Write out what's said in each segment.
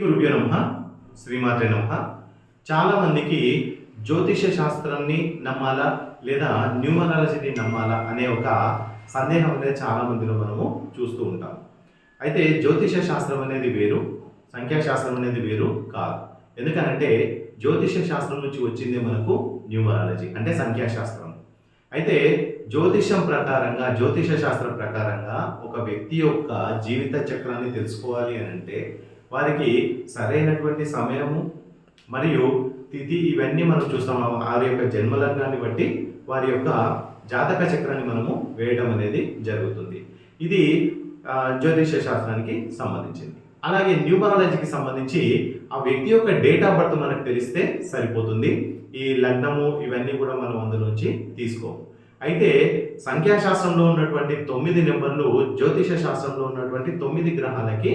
గురుభ్యో నమ శ్రీమాత్రే నమ. చాలా మందికి జ్యోతిష శాస్త్రాన్ని నమ్మాలా లేదా న్యూమరాలజీని నమ్మాలా అనే ఒక సందేహం అనేది చాలామందిలో మనము చూస్తూ ఉంటాం. అయితే జ్యోతిష శాస్త్రం అనేది వేరు సంఖ్యాశాస్త్రం అనేది వేరు కాదు. ఎందుకనంటే జ్యోతిష శాస్త్రం నుంచి వచ్చింది మనకు న్యూమరాలజీ అంటే సంఖ్యాశాస్త్రం అయితే జ్యోతిషం ప్రకారంగా జ్యోతిష శాస్త్రం ప్రకారంగా ఒక వ్యక్తి యొక్క జీవిత చక్రాన్ని తెలుసుకోవాలి అని అంటే వారికి సరైనటువంటి సమయము మరియు తిథి ఇవన్నీ మనం చూస్తాము వారి యొక్క జన్మలగ్నాన్ని బట్టి వారి యొక్క జాతక చక్రాన్ని మనము వేయడం అనేది జరుగుతుంది. ఇది జ్యోతిష శాస్త్రానికి సంబంధించింది. అలాగే న్యూమరాలజీకి సంబంధించి ఆ వ్యక్తి యొక్క డేట్ ఆఫ్ బర్త్ మనకు తెలిస్తే సరిపోతుంది. ఈ లగ్నము ఇవన్నీ కూడా మనం అందులోంచి తీసుకోము. అయితే సంఖ్యాశాస్త్రంలో ఉన్నటువంటి తొమ్మిది నెంబర్లు జ్యోతిష శాస్త్రంలో ఉన్నటువంటి తొమ్మిది గ్రహాలకి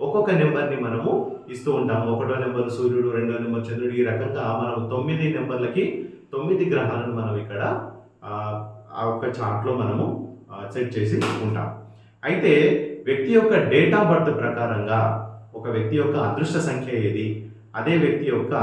ఒక్కొక్క నెంబర్ని మనము ఇస్తూ ఉంటాము. ఒకటో నెంబర్ సూర్యుడు రెండో నెంబర్ చంద్రుడు ఈ రకంగా మనం తొమ్మిది నెంబర్లకి తొమ్మిది గ్రహాలను మనం ఇక్కడ ఆ, ఆ ఒక్క చార్ట్లో మనము సెట్ చేసి ఉంటాం. అయితే వ్యక్తి యొక్క డేట్ ఆఫ్ బర్త్ ప్రకారంగా ఒక వ్యక్తి యొక్క అదృష్ట సంఖ్య ఏది? అదే వ్యక్తి యొక్క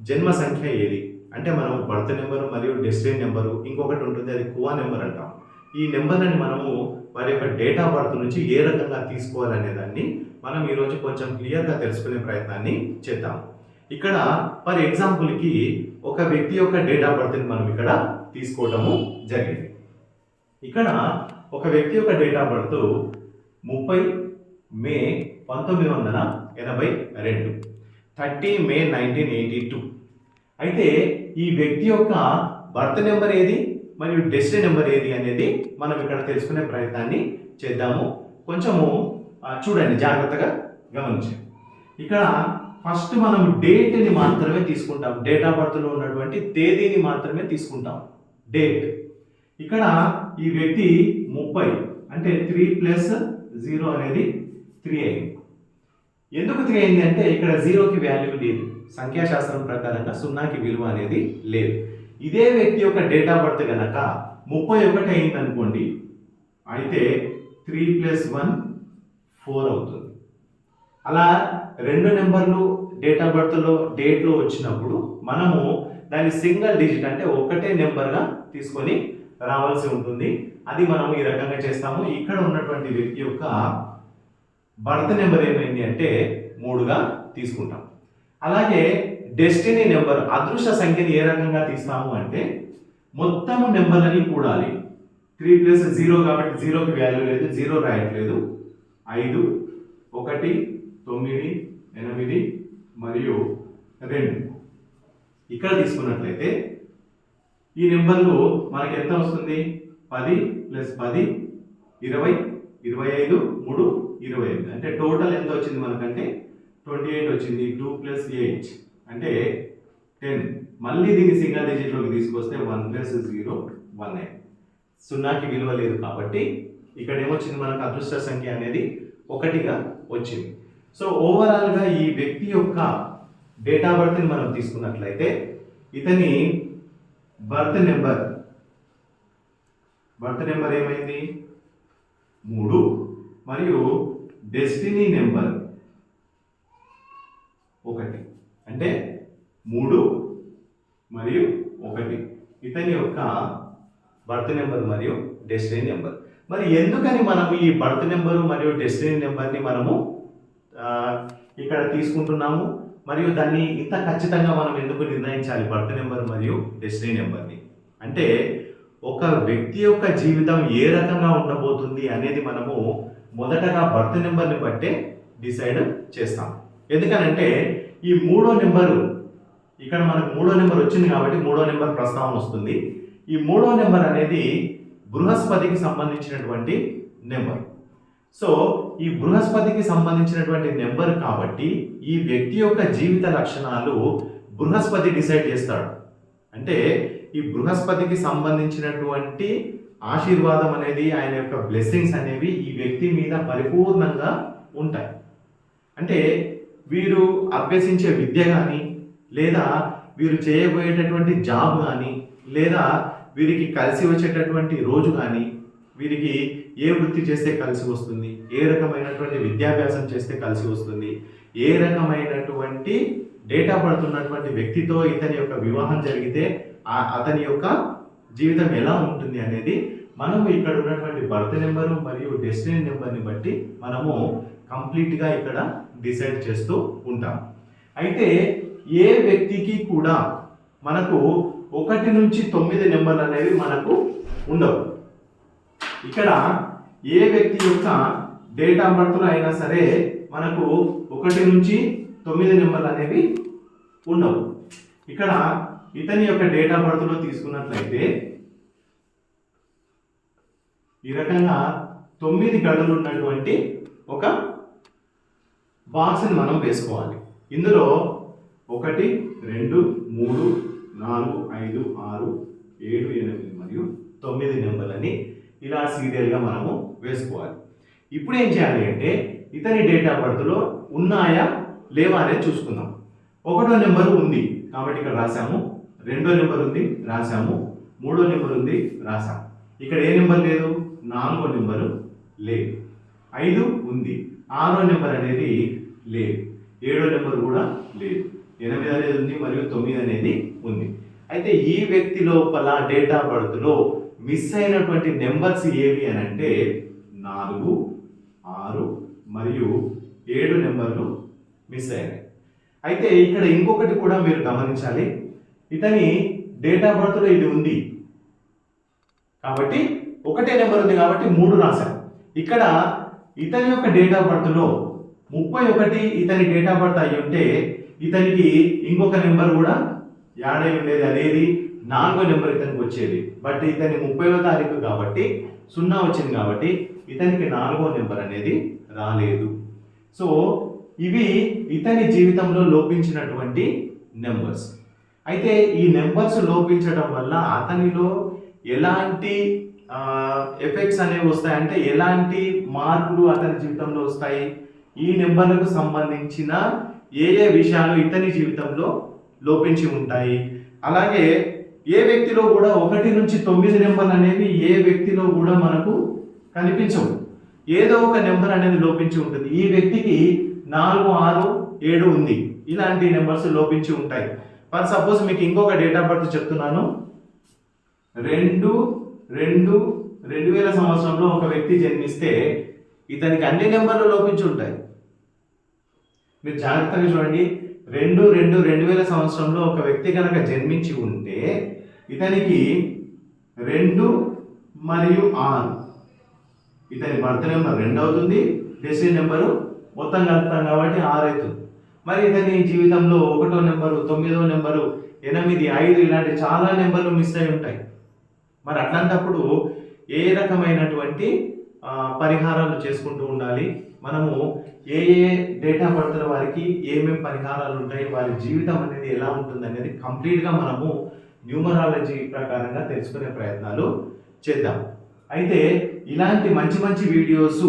జన్మ సంఖ్య ఏది? అంటే మనం బర్త్ నెంబరు మరియు డెస్టినీ నెంబరు ఇంకొకటి ఉంటుంది అది కువా నెంబర్ అంటాం. ఈ నెంబర్లని మనము వారి యొక్క డేట్ ఆఫ్ బర్త్ నుంచి ఏ రకంగా తీసుకోవాలనే దాన్ని మనం ఈరోజు కొంచెం క్లియర్గా తెలుసుకునే ప్రయత్నాన్ని చేద్దాం. ఇక్కడ ఫర్ ఎగ్జాంపుల్కి ఒక వ్యక్తి యొక్క డేట్ ఆఫ్ బర్త్ని మనం ఇక్కడ తీసుకోవటము జరిగింది. ఇక్కడ ఒక వ్యక్తి యొక్క డేట్ ఆఫ్ బర్త్ ముప్పై మే పంతొమ్మిది వందల ఎనభై రెండు thirty May nineteen eighty two. అయితే ఈ వ్యక్తి యొక్క బర్త్ నెంబర్ ఏది? మరియు డెస్టినీ నెంబర్ ఏది అనేది మనం ఇక్కడ తెలుసుకునే ప్రయత్నాన్ని చేద్దాము. కొంచెము చూడండి జాగ్రత్తగా గమనించండి. ఇక్కడ ఫస్ట్ మనం డేట్ని మాత్రమే తీసుకుంటాం. డేట్ ఆఫ్ బర్త్లో ఉన్నటువంటి తేదీని మాత్రమే తీసుకుంటాం. డేట్ ఇక్కడ ఈ వ్యక్తి ముప్పై అంటే త్రీ ప్లస్ జీరో అనేది త్రీ అయింది. ఎందుకు త్రీ అయింది అంటే ఇక్కడ జీరోకి వాల్యూ లేదు. సంఖ్యాశాస్త్రం ప్రకారంగా సున్నాకి విలువ అనేది లేదు. ఇదే వ్యక్తి యొక్క డేట్ ఆఫ్ బర్త్ కనుక ముప్పై ఒకటి అయింది అనుకోండి అయితే త్రీ ప్లస్ వన్ ఫోర్ అవుతుంది. అలా రెండు నెంబర్లు డేట్ ఆఫ్ బర్త్లో డేట్లో వచ్చినప్పుడు మనము దాన్ని సింగిల్ డిజిట్ అంటే ఒకటే నెంబర్గా తీసుకొని రావాల్సి ఉంటుంది. అది మనము ఈ రకంగా చేస్తాము. ఇక్కడ ఉన్నటువంటి వ్యక్తి యొక్క బర్త్ నెంబర్ ఏమైంది అంటే మూడుగా తీసుకుంటాం. అలాగే డెస్టినీ నెంబర్ అదృష్ట సంఖ్యని ఏ రకంగా తీస్తాము అంటే మొత్తము నెంబర్లని కూడాలి. త్రీ ప్లస్ జీరో కాబట్టి జీరోకి వాల్యూ లేదు జీరో రాయట్లేదు. ఐదు ఒకటి తొమ్మిది ఎనిమిది మరియు రెండు. ఇక్కడ తీసుకున్నట్లయితే ఈ నెంబర్లు మనకి ఎంత వస్తుంది? పది ప్లస్ పది ఇరవై ఇరవై ఐదు మూడు ఇరవై ఐదు. అంటే టోటల్ ఎంత వచ్చింది మనకంటే? ట్వంటీ ఎయిట్ వచ్చింది టూ ప్లస్ ఎయిట్ అంటే టెన్ మళ్ళీ దీన్ని సింగిల్ డిజిట్లోకి తీసుకొస్తే one plus zero one eight సున్నాకి విలువ లేదు కాబట్టి ఇక్కడ ఏమొచ్చింది మనకు అదృష్ట సంఖ్య అనేది ఒకటిగా వచ్చింది. సో ఓవరాల్గా ఈ వ్యక్తి యొక్క డేట్ ఆఫ్ బర్త్ని మనం తీసుకున్నట్లయితే ఇతని బర్త్ నెంబర్ బర్త్ నెంబర్ ఏమైంది? మూడు. మరియు డెస్టినీ నెంబర్ ఒకటి. అంటే మూడు మరియు ఒకటి. ఇతని యొక్క బర్త్ నెంబర్ మరియు డెస్టినీ నెంబర్ మరి ఎందుకని మనము ఈ బర్త్ నెంబరు మరియు డెస్టినీ నెంబర్ని మనము ఇక్కడ తీసుకుంటున్నాము? మరియు దాన్ని ఇంత ఖచ్చితంగా మనం ఎందుకు నిర్ణయించాలి బర్త్ నెంబర్ మరియు డెస్టినీ నెంబర్ని? అంటే ఒక వ్యక్తి యొక్క జీవితం ఏ రకంగా ఉండబోతుంది అనేది మనము మొదటగా బర్త్ నెంబర్ని బట్టే డిసైడ్ చేస్తాం. ఎందుకనంటే ఈ మూడో నెంబరు ఇక్కడ మనకు మూడో నెంబర్ వచ్చింది కాబట్టి మూడో నెంబర్ ప్రస్తావన వస్తుంది. ఈ మూడో నెంబర్ అనేది బృహస్పతికి సంబంధించినటువంటి నెంబర్. సో ఈ బృహస్పతికి సంబంధించినటువంటి నెంబర్ కాబట్టి ఈ వ్యక్తి యొక్క జీవిత లక్షణాలు బృహస్పతి డిసైడ్ చేస్తాడు. అంటే ఈ బృహస్పతికి సంబంధించినటువంటి ఆశీర్వాదం అనేది ఆయన యొక్క బ్లెస్సింగ్స్ అనేవి ఈ వ్యక్తి మీద పరిపూర్ణంగా ఉంటాయి. అంటే వీరు అభ్యసించే విద్య కానీ లేదా వీరు చేయబోయేటటువంటి జాబ్ కానీ లేదా వీరికి కలిసి వచ్చేటటువంటి రోజు కానీ వీరికి ఏ వృత్తి చేస్తే కలిసి వస్తుంది ఏ రకమైనటువంటి విద్యాభ్యాసం చేస్తే కలిసి వస్తుంది ఏ రకమైనటువంటి డేటా పడుతున్నటువంటి వ్యక్తితో ఇతని యొక్క వివాహం జరిగితే ఆ- అతని యొక్క జీవితం ఎలా ఉంటుంది అనేది మనము ఇక్కడ ఉన్నటువంటి బర్త్ నెంబరు మరియు డెస్టినీ నెంబర్ని బట్టి మనము కంప్లీట్గా ఇక్కడ డిసైడ్ చేస్తూ ఉంటాం. అయితే ఏ వ్యక్తికి కూడా మనకు ఒకటి నుంచి తొమ్మిది నెంబర్లు అనేవి మనకు ఉండవు. ఇక్కడ ఏ వ్యక్తి యొక్క డేట్ ఆఫ్ బర్త్లో అయినా సరే మనకు ఒకటి నుంచి తొమ్మిది నెంబర్లు అనేవి ఉండవు. ఇక్కడ ఇతని యొక్క డేట్ ఆఫ్ బర్త్లో తీసుకున్నట్లయితే ఈ రకంగా తొమ్మిది గడులు ఉన్నటువంటి ఒక బాక్స్ని మనం వేసుకోవాలి. ఇందులో ఒకటి రెండు మూడు నాలుగు ఐదు ఆరు ఏడు ఎనిమిది మరియు తొమ్మిది నెంబర్లని ఇలా సీరియల్గా మనము వేసుకోవాలి. ఇప్పుడు ఏం చేయాలి అంటే ఇతని డేట్ ఆఫ్ బర్త్లో ఉన్నాయా లేవా అనేది చూసుకుందాం. ఒకటో నెంబర్ ఉంది కాబట్టి ఇక్కడ రాసాము రెండో నెంబర్ ఉంది రాసాము మూడో నెంబర్ ఉంది రాసాము ఇక్కడ ఏ నెంబర్ లేదు? నాలుగో నెంబరు లేదు. ఐదు ఉంది ఆరో నెంబర్ అనేది లేదు. ఏడో నెంబర్ కూడా లేదు. ఎనిమిది అనేది ఉంది మరియు తొమ్మిది అనేది ఉంది. అయితే ఈ వ్యక్తి లోపల డేట్ ఆఫ్ బర్త్లో మిస్ అయినటువంటి నెంబర్స్ ఏవి అని అంటే నాలుగు ఆరు మరియు ఏడు నెంబర్లు మిస్ అయినాయి. అయితే ఇక్కడ ఇంకొకటి కూడా మీరు గమనించాలి. ఇతని డేట్ ఆఫ్ బర్త్లో ఇది ఉంది. కాబట్టి ఒకటే నెంబర్ ఉంది కాబట్టి మూడు రాశాం ఇక్కడ ఇతని యొక్క డేట్ ఆఫ్ బర్త్లో ముప్పై ఒకటి ఇతని డేట్ ఆఫ్ బర్త్ అయి ఉంటే ఇతనికి ఇంకొక నెంబర్ కూడా యాడై ఉండేది అనేది నాలుగో నెంబర్ ఇతనికి వచ్చేది. బట్ ఇతని ముప్పైవ తారీఖు కాబట్టి సున్నా వచ్చింది కాబట్టి ఇతనికి నాలుగో నెంబర్ అనేది రాలేదు. సో ఇవి ఇతని జీవితంలో లోపించినటువంటి నెంబర్స్. అయితే ఈ నెంబర్స్ లోపించడం వల్ల అతనిలో ఎలాంటి ఎఫెక్ట్స్ అనేవి వస్తాయి అంటే ఎలాంటి మార్పులు అతని జీవితంలో వస్తాయి? ఈ నెంబర్లకు సంబంధించిన ఏ ఏ విషయాలు ఇతని జీవితంలో లోపించి ఉంటాయి. అలాగే ఏ వ్యక్తిలో కూడా ఒకటి నుంచి తొమ్మిది నెంబర్లు అనేవి ఏ వ్యక్తిలో కూడా మనకు కనిపించవు. ఏదో ఒక నెంబర్ అనేది లోపించి ఉంటుంది. ఈ వ్యక్తికి నాలుగు ఆరు ఏడు ఉంది. ఇలాంటి నెంబర్స్ లోపించి ఉంటాయి. ఫర్ సపోజ్ మీకు ఇంకొక డేట్ ఆఫ్ బర్త్ చెప్తున్నాను. రెండు రెండు రెండు వేల సంవత్సరంలో ఒక వ్యక్తి జన్మిస్తే ఇతనికి అన్ని నెంబర్లు లోపించి ఉంటాయి. మీరు జాగ్రత్తగా చూడండి. రెండు రెండు రెండు వేల సంవత్సరంలో ఒక వ్యక్తి కనుక జన్మించి ఉంటే ఇతనికి రెండు మరియు ఆరు. ఇతని బర్త్ నెంబర్ రెండు అవుతుంది డెసిషన్ నెంబరు మొత్తం కలుపుతాం కాబట్టి ఆరు అవుతుంది. మరి ఇతని జీవితంలో ఒకటో నెంబరు తొమ్మిదో నెంబరు ఎనిమిది ఐదు ఇలాంటి చాలా నెంబర్లు మిస్ అయి ఉంటాయి. మరి అట్లాంటప్పుడు ఏ రకమైనటువంటి పరిహారాలు చేసుకుంటూ ఉండాలి. మనము ఏ ఏ డేటా పడుతున్న వారికి ఏమేం పరిహారాలు ఉంటాయి వారి జీవితం అనేది ఎలా ఉంటుంది అనేది కంప్లీట్గా మనము న్యూమరాలజీ ప్రకారంగా తెలుసుకునే ప్రయత్నాలు చేద్దాం. అయితే ఇలాంటి మంచి మంచి వీడియోస్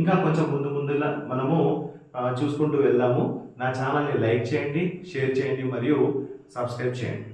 ఇంకా కొంచెం ముందు ముందులా మనము చూసుకుంటూ వెళ్దాము. నా ఛానల్ని లైక్ చేయండి షేర్ చేయండి మరియు సబ్స్క్రైబ్ చేయండి.